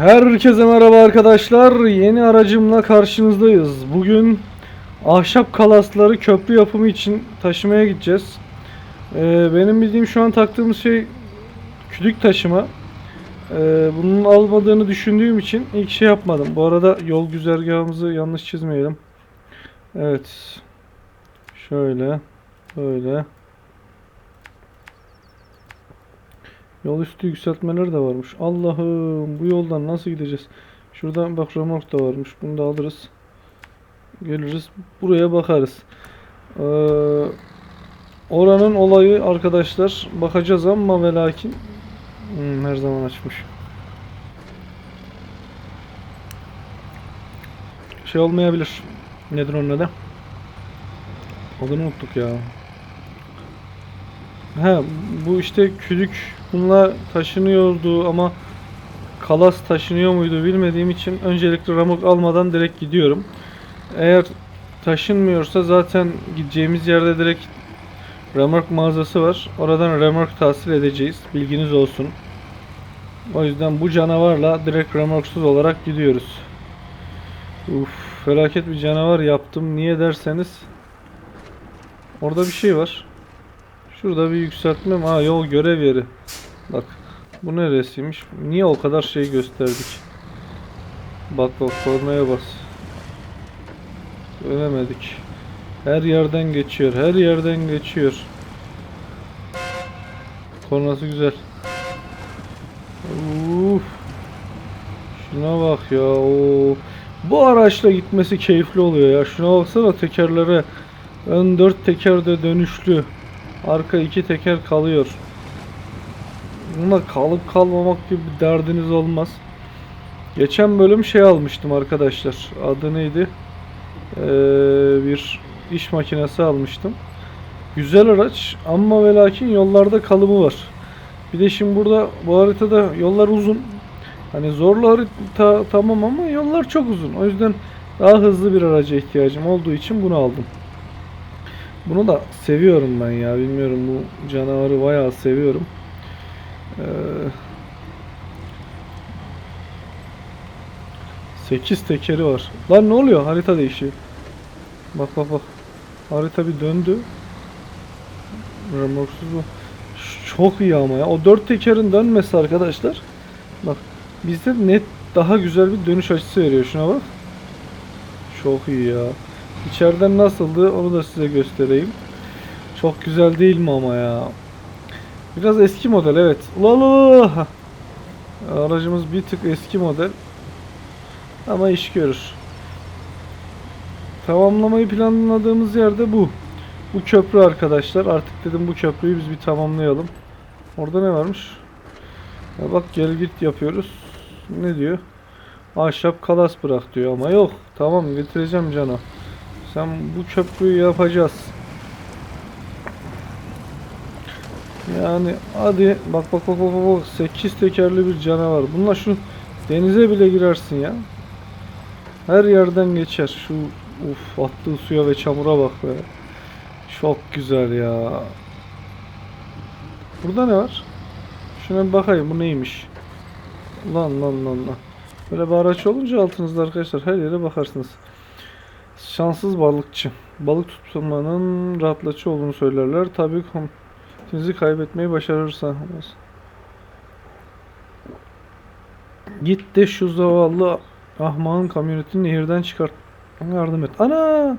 Herkese merhaba arkadaşlar. Yeni aracımla karşınızdayız. Bugün ahşap kalasları köprü yapımı için taşımaya gideceğiz. Ee, benim bildiğim şu an taktığımız şey küdük taşıma. Ee, bunun almadığını düşündüğüm için ilk şey yapmadım. Bu arada yol güzergahımızı yanlış çizmeyelim. Evet. Şöyle. Böyle. Yol üstü yükseltmeleri de varmış. Allah'ım bu yoldan nasıl gideceğiz? Şuradan bak remork da varmış. Bunu da alırız. Geliriz. Buraya bakarız. Ee, oranın olayı arkadaşlar bakacağız ama ve lakin Hmm, her zaman açmış. Şey olmayabilir. Nedir onun adı? Adını unuttuk ya. He bu işte küdük bunlar taşınıyordu ama kalas taşınıyor muydu bilmediğim için öncelikle ramok almadan direkt gidiyorum. Eğer taşınmıyorsa zaten gideceğimiz yerde direkt remork mağazası var. Oradan remork tahsil edeceğiz. Bilginiz olsun. O yüzden bu canavarla direkt remorksuz olarak gidiyoruz. Uf, felaket bir canavar yaptım. Niye derseniz orada bir şey var. Şurada bir yükseltme mi? Ha yol görev yeri. Bak. Bu neresiymiş? Niye o kadar şey gösterdik? Bak bak kornaya bas. Ölemedik. Her yerden geçiyor. Her yerden geçiyor. Kornası güzel. Uf. Şuna bak ya. Oo. Bu araçla gitmesi keyifli oluyor ya. Şuna baksana tekerlere. Ön dört teker de dönüşlü. Arka iki teker kalıyor. Bunda kalıp kalmamak gibi bir derdiniz olmaz. Geçen bölüm şey almıştım arkadaşlar. Adı neydi? Ee, bir iş makinesi almıştım. Güzel araç ama ve lakin yollarda kalıbı var. Bir de şimdi burada bu haritada yollar uzun. Hani zorlu harita tamam ama yollar çok uzun. O yüzden daha hızlı bir araca ihtiyacım olduğu için bunu aldım. Bunu da seviyorum ben ya. Bilmiyorum bu canavarı bayağı seviyorum. Ee, 8 tekeri var. Lan ne oluyor? Harita değişiyor. Bak bak bak. Harita bir döndü. Remorksuz bu. Çok iyi ama ya. O 4 tekerin dönmesi arkadaşlar. Bak bizde net daha güzel bir dönüş açısı veriyor. Şuna bak. Çok iyi ya. İçeriden nasıldı onu da size göstereyim. Çok güzel değil mi ama ya? Biraz eski model evet. La la. Aracımız bir tık eski model. Ama iş görür. Tamamlamayı planladığımız yerde bu. Bu köprü arkadaşlar. Artık dedim bu köprüyü biz bir tamamlayalım. Orada ne varmış? Ya bak gel git yapıyoruz. Ne diyor? Ahşap kalas bırak diyor ama yok. Tamam getireceğim cana. Sen bu köprüyü yapacağız. Yani hadi bak bak bak bak bak 8 tekerli bir canavar. Bununla şu denize bile girersin ya. Her yerden geçer. Şu uf attığı suya ve çamura bak be. Çok güzel ya. Burada ne var? Şuna bir bakayım bu neymiş? Lan lan lan lan. Böyle bir araç olunca altınızda arkadaşlar her yere bakarsınız. Şanssız balıkçı. Balık tutmanın rahatlatıcı olduğunu söylerler. Tabii kompetinizi kaybetmeyi başarırsanız. Git de şu zavallı ahmağın kamyonetini nehirden çıkart. Yardım et. Ana!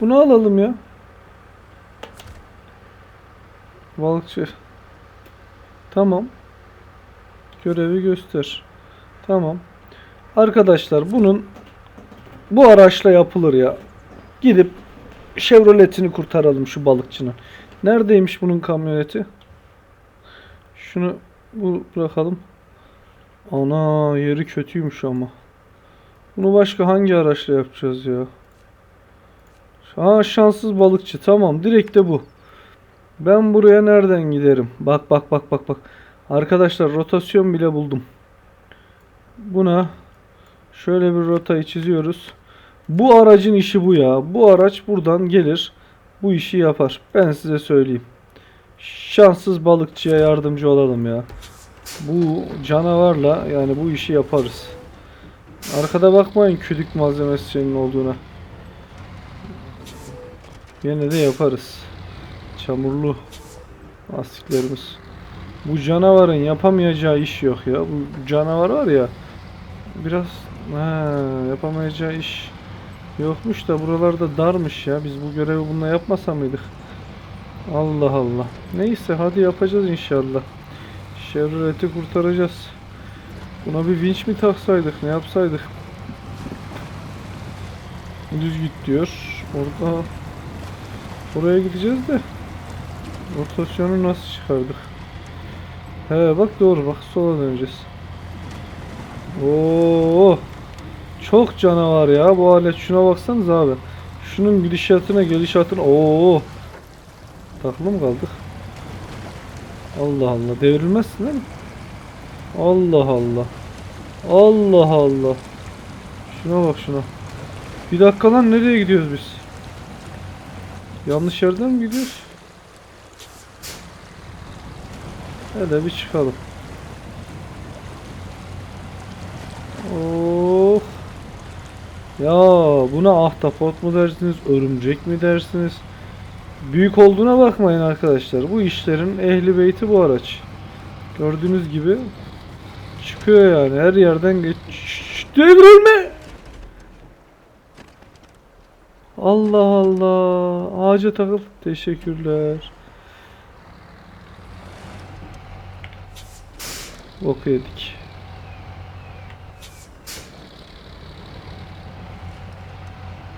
Bunu alalım ya. Balıkçı. Tamam. Görevi göster. Tamam. Arkadaşlar bunun bu araçla yapılır ya. Gidip Chevrolet'ini kurtaralım şu balıkçının. Neredeymiş bunun kamyoneti? Şunu bu bırakalım. Ana yeri kötüymüş ama. Bunu başka hangi araçla yapacağız ya? Ha şanssız balıkçı. Tamam direkt de bu. Ben buraya nereden giderim? Bak bak bak bak bak. Arkadaşlar rotasyon bile buldum. Buna şöyle bir rotayı çiziyoruz. Bu aracın işi bu ya. Bu araç buradan gelir. Bu işi yapar. Ben size söyleyeyim. Şanssız balıkçıya yardımcı olalım ya. Bu canavarla yani bu işi yaparız. Arkada bakmayın küdük malzemesi senin olduğuna. Yine de yaparız. Çamurlu lastiklerimiz. Bu canavarın yapamayacağı iş yok ya. Bu canavar var ya. Biraz ha, yapamayacağı iş yokmuş da buralarda darmış ya. Biz bu görevi bununla yapmasa mıydık? Allah Allah. Neyse hadi yapacağız inşallah. Şerreti kurtaracağız. Buna bir vinç mi taksaydık? Ne yapsaydık? Düz git diyor. Orada oraya gideceğiz de rotasyonu nasıl çıkardık? He bak doğru bak sola döneceğiz. Oo! Çok canavar ya bu alet. Şuna baksanız abi. Şunun gidişatına gelişatına. Oo! Takılı mı kaldık? Allah Allah. Devrilmezsin değil mi? Allah Allah. Allah Allah. Şuna bak şuna. Bir dakika lan nereye gidiyoruz biz? Yanlış yerden mi gidiyoruz? Hele bir çıkalım. Oh. Ya buna ahtapot mu dersiniz, örümcek mi dersiniz? Büyük olduğuna bakmayın arkadaşlar. Bu işlerin ehli beyti bu araç. Gördüğünüz gibi çıkıyor yani her yerden geç. Devrilme. Allah Allah. Ağaca takıl. Teşekkürler. Bok yedik.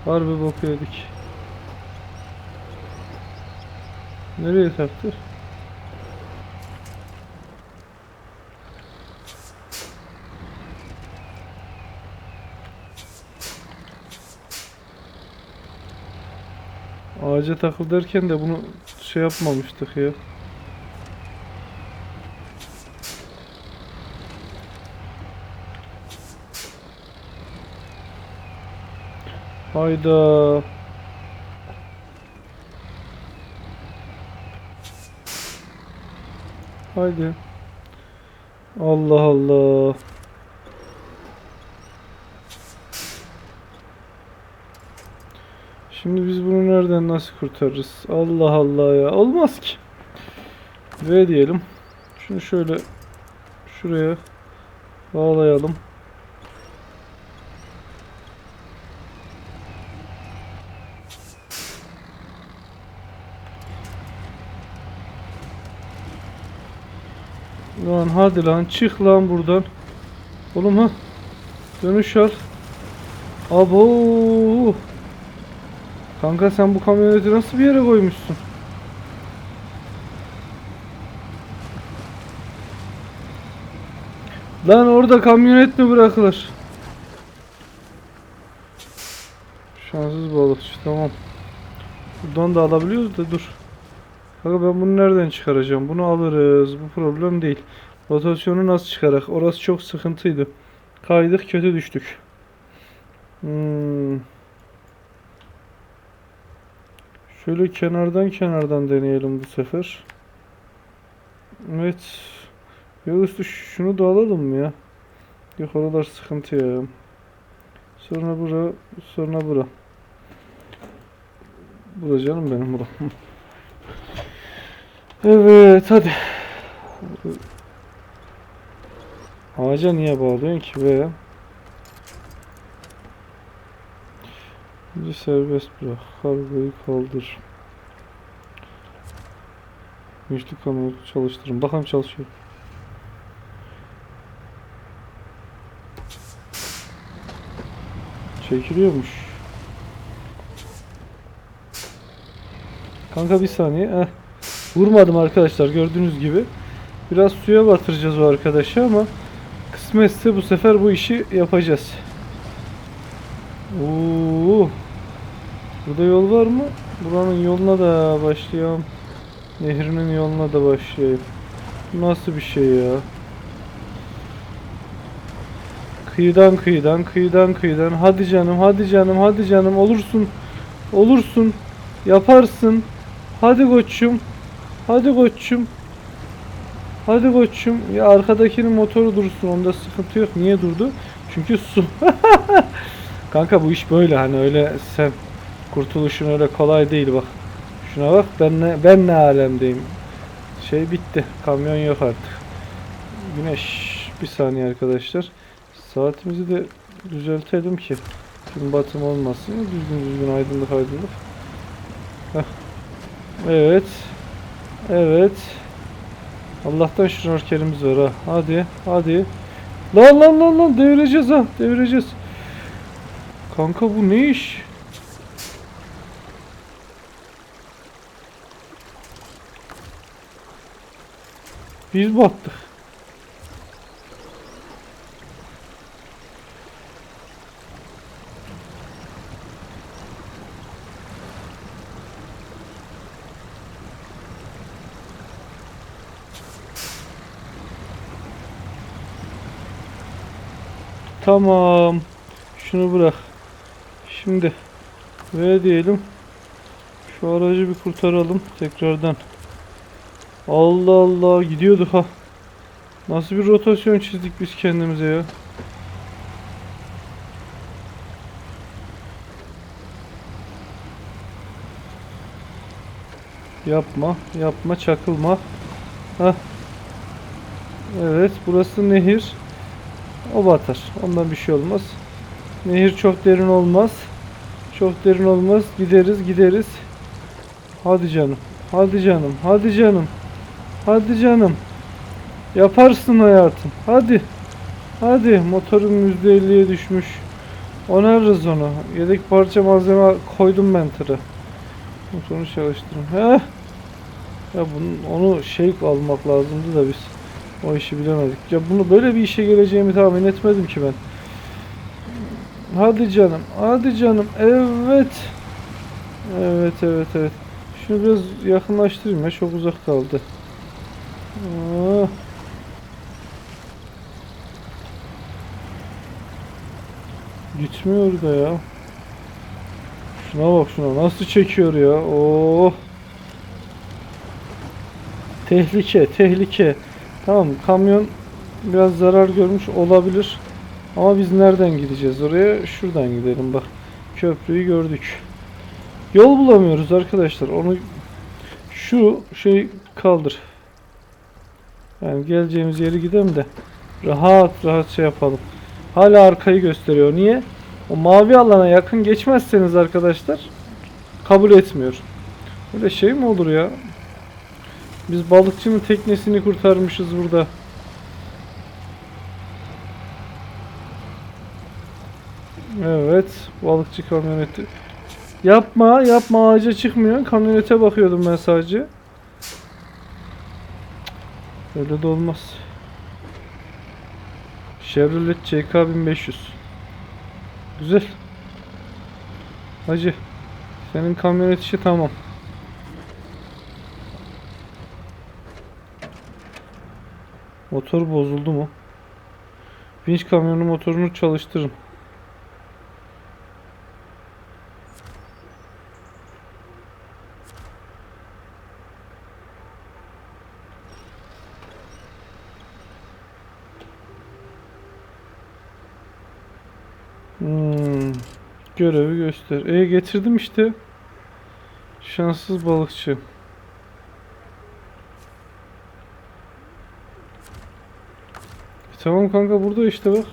Harbi bok yedik. Nereye taktı? Ağaca takıl derken de bunu şey yapmamıştık ya. Hayda. Haydi. Allah Allah. Şimdi biz bunu nereden nasıl kurtarırız? Allah Allah ya. Olmaz ki. Ve diyelim. Şunu şöyle şuraya bağlayalım. Lan hadi lan çık lan buradan. Oğlum ha. Dönüş al. Abo. Kanka sen bu kamyoneti nasıl bir yere koymuşsun? Lan orada kamyonet mi bırakılır? Şanssız balıkçı tamam. Buradan da alabiliyoruz da dur. Kanka ben bunu nereden çıkaracağım? Bunu alırız. Bu problem değil. Rotasyonu nasıl çıkarak? Orası çok sıkıntıydı. Kaydık kötü düştük. Hmm. Şöyle kenardan kenardan deneyelim bu sefer. Evet. Ya üstü şunu da alalım mı ya? Yok oralar sıkıntı ya. Sonra bura, sonra bura. Bura canım benim bura. evet hadi. Ağaca niye bağlıyorsun ki be? Önce serbest bırak. Kargoyu kaldır. Güçlü kamyonu çalıştırın. Bakalım çalışıyor. Çekiliyormuş. Kanka bir saniye. Heh. Vurmadım arkadaşlar gördüğünüz gibi. Biraz suya batıracağız o arkadaşı ama kısmetse bu sefer bu işi yapacağız. Oo. Burada yol var mı? Buranın yoluna da başlayalım. Nehrinin yoluna da başlayayım. Nasıl bir şey ya? Kıyıdan kıyıdan, kıyıdan kıyıdan. Hadi canım, hadi canım, hadi canım. Olursun. Olursun. Yaparsın. Hadi koçum. Hadi koçum. Hadi koçum. Ya arkadakinin motoru dursun. Onda sıkıntı yok. Niye durdu? Çünkü su. Kanka bu iş böyle hani öyle sen kurtuluşun öyle kolay değil bak. Şuna bak ben ne ben ne alemdeyim. Şey bitti. Kamyon yok artık. Güneş bir saniye arkadaşlar. Saatimizi de düzeltelim ki gün batım olmasın. Düzgün düzgün aydınlık aydınlık. Heh. Evet. Evet. Allah'tan şnorkelimiz var ha. Hadi, hadi. Lan lan lan lan devireceğiz ha. Devireceğiz. Kanka bu ne iş? Biz battık. Tamam. Şunu bırak. Şimdi ve diyelim şu aracı bir kurtaralım tekrardan. Allah Allah gidiyorduk ha. Nasıl bir rotasyon çizdik biz kendimize ya. Yapma, yapma, çakılma. Hah. Evet, burası nehir. O batar. Ondan bir şey olmaz. Nehir çok derin olmaz. Çok derin olmaz. Gideriz, gideriz. Hadi canım. Hadi canım. Hadi canım. Hadi canım. Yaparsın hayatım. Hadi. Hadi. Motorun %50'ye düşmüş. Onarırız onu. Yedek parça malzeme koydum ben tıra. Motorunu çalıştırın. Ya bunun, onu şey almak lazımdı da biz. O işi bilemedik. Ya bunu böyle bir işe geleceğimi tahmin etmedim ki ben. Hadi canım. Hadi canım. Evet. Evet evet evet. Şunu biraz yakınlaştırayım ya. Çok uzak kaldı. Ah. Gitmiyor da ya. Şuna bak şuna. Nasıl çekiyor ya. Oh. Tehlike, tehlike. Tamam, kamyon biraz zarar görmüş olabilir. Ama biz nereden gideceğiz oraya? Şuradan gidelim bak. Köprüyü gördük. Yol bulamıyoruz arkadaşlar. Onu şu şey kaldır. Yani geleceğimiz yeri gidelim de rahat rahat şey yapalım. Hala arkayı gösteriyor. Niye? O mavi alana yakın geçmezseniz arkadaşlar kabul etmiyor. Böyle şey mi olur ya? Biz balıkçının teknesini kurtarmışız burada. Evet, balıkçı kamyoneti. Yapma, yapma ağaca çıkmıyor. Kamyonete bakıyordum ben sadece. Öyle de olmaz. Chevrolet CK 1500. Güzel. Hacı. Senin kamyonet işi tamam. Motor bozuldu mu? Vinç kamyonu motorunu çalıştırın. Hmm, görevi göster. E getirdim işte. Şanssız balıkçı. Tamam kanka burada işte bak.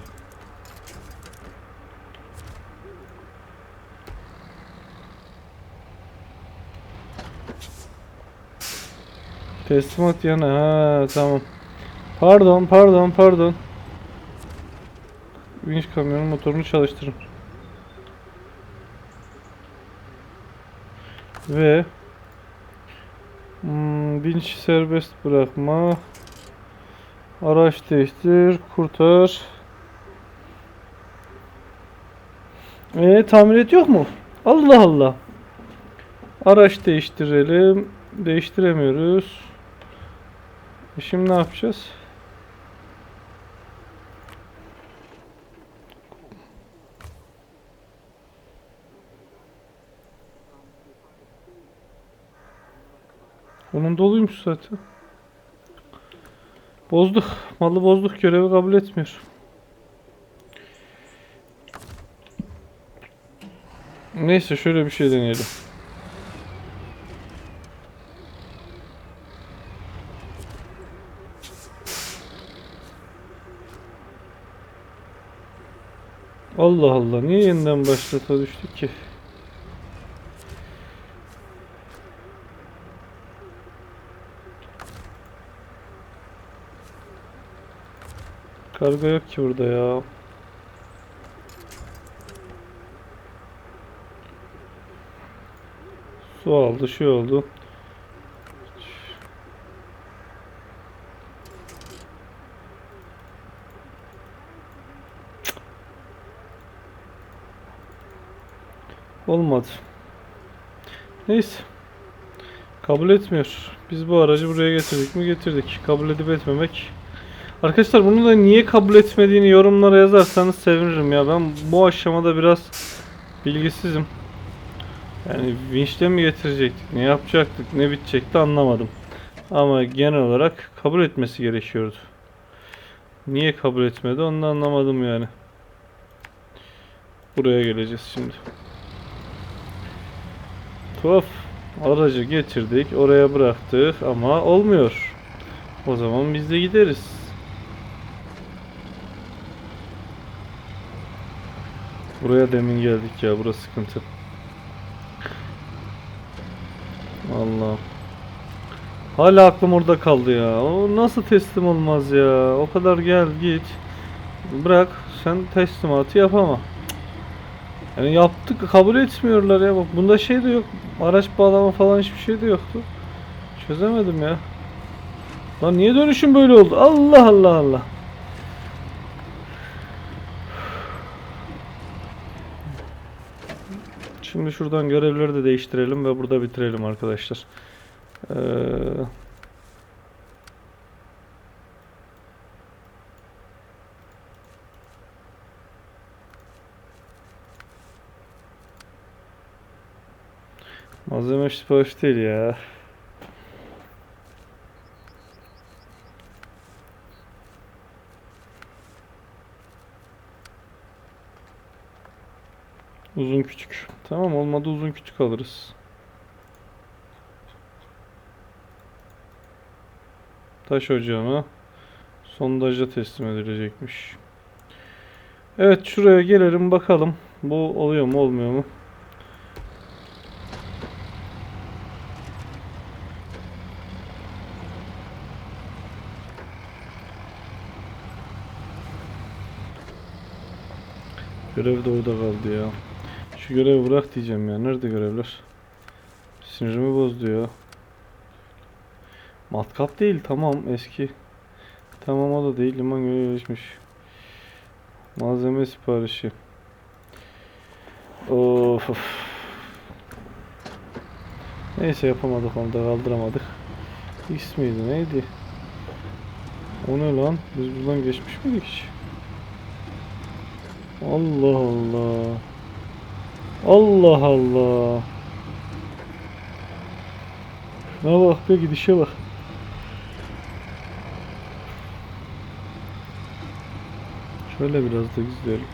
Teslimat yana. Ha tamam. Pardon, pardon, pardon. Vinç kamyonun motorunu çalıştırın. Ve hmm, vinç serbest bırakma. Araç değiştir, kurtar. Ee, tamirat yok mu? Allah Allah. Araç değiştirelim. Değiştiremiyoruz. E şimdi ne yapacağız? Onun doluymuş zaten. Bozduk. Malı bozduk. Görevi kabul etmiyor. Neyse şöyle bir şey deneyelim. Allah Allah niye yeniden başlata düştük ki? Kargo yok ki burada ya. Su aldı, şey oldu. Olmadı. Neyse. Kabul etmiyor. Biz bu aracı buraya getirdik mi? Getirdik. Kabul edip etmemek. Arkadaşlar bunu da niye kabul etmediğini yorumlara yazarsanız sevinirim ya. Ben bu aşamada biraz bilgisizim. Yani vinçle mi getirecektik, ne yapacaktık, ne bitecekti anlamadım. Ama genel olarak kabul etmesi gerekiyordu. Niye kabul etmedi onu da anlamadım yani. Buraya geleceğiz şimdi. Tuhaf. Aracı getirdik, oraya bıraktık ama olmuyor. O zaman biz de gideriz. Buraya demin geldik ya, burası sıkıntı. Allah. Hala aklım orada kaldı ya. O nasıl teslim olmaz ya? O kadar gel git. Bırak sen teslimatı yapama. Yani yaptık kabul etmiyorlar ya. Bak bunda şey de yok. Araç bağlama falan hiçbir şey de yoktu. Çözemedim ya. Lan niye dönüşüm böyle oldu? Allah Allah Allah. Şimdi şuradan görevleri de değiştirelim ve burada bitirelim arkadaşlar. Ee, malzeme sipariş değil ya. Uzun küçük. Tamam olmadı uzun küçük alırız. Taş ocağına sondaja teslim edilecekmiş. Evet şuraya gelelim bakalım. Bu oluyor mu olmuyor mu? Görev de orada kaldı ya. Şu görevi bırak diyeceğim ya. Nerede görevler? Sinirimi bozdu ya. Matkap değil tamam eski. Tamam o da değil liman görevi gelişmiş. Malzeme siparişi. Of, of. Neyse yapamadık onu da kaldıramadık. X miydi neydi? O ne lan? Biz buradan geçmiş miydik hiç? Allah Allah. Allah Allah. Ne bak be gidişe bak. Şöyle biraz da izleyelim.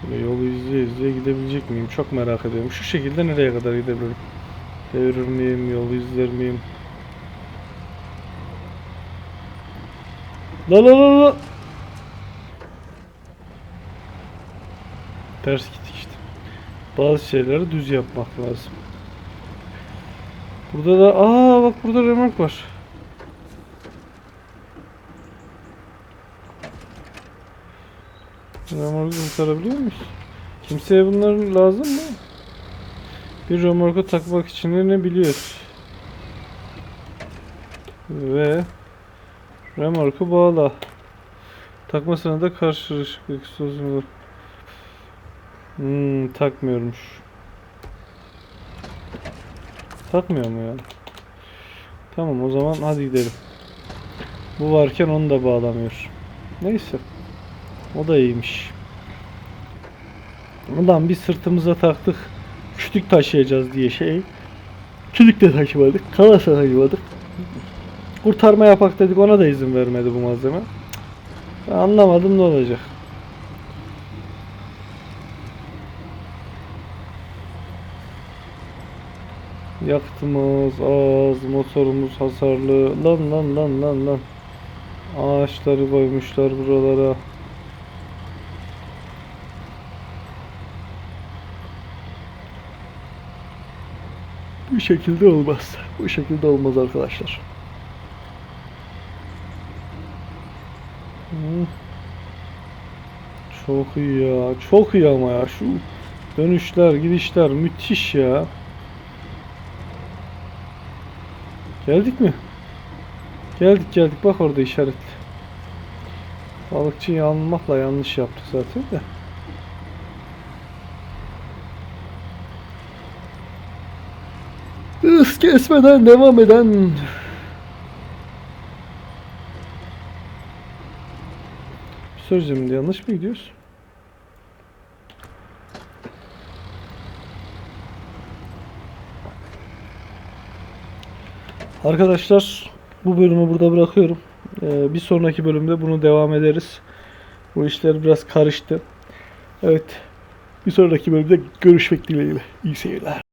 Şöyle yolu izleye izleye gidebilecek miyim? Çok merak ediyorum. Şu şekilde nereye kadar gidebilirim? Devirir miyim? Yolu izler miyim? La la la la. Ters işte. Bazı şeyleri düz yapmak lazım. Burada da aa bak burada remark var. Remorku kurtarabiliyor muyuz? Kimseye bunlar lazım mı? Bir remorku takmak için ne biliyoruz? Ve remorku bağla. Takmasına da karşılıklı sözünü. Hmm, takmıyormuş. Takmıyor mu ya? Tamam o zaman hadi gidelim. Bu varken onu da bağlamıyor. Neyse. O da iyiymiş. Ulan bir sırtımıza taktık. Kütük taşıyacağız diye şey. Kütük de taşımadık. Kalasa taşımadık. kurtarma yapak dedik ona da izin vermedi bu malzeme. Ben anlamadım ne olacak. Yaktımız az, motorumuz hasarlı. Lan lan lan lan lan. Ağaçları koymuşlar buralara. Bu şekilde olmaz. Bu şekilde olmaz arkadaşlar. Çok iyi ya. Çok iyi ama ya. Şu dönüşler, gidişler müthiş ya. Geldik mi? Geldik geldik. Bak orada işaretli. Balıkçıyı almakla yanlış yaptık zaten de. Hız kesmeden devam eden Sözcüğümde yanlış mı gidiyoruz? Arkadaşlar bu bölümü burada bırakıyorum. Ee, bir sonraki bölümde bunu devam ederiz. Bu işler biraz karıştı. Evet. Bir sonraki bölümde görüşmek dileğiyle. İyi seyirler.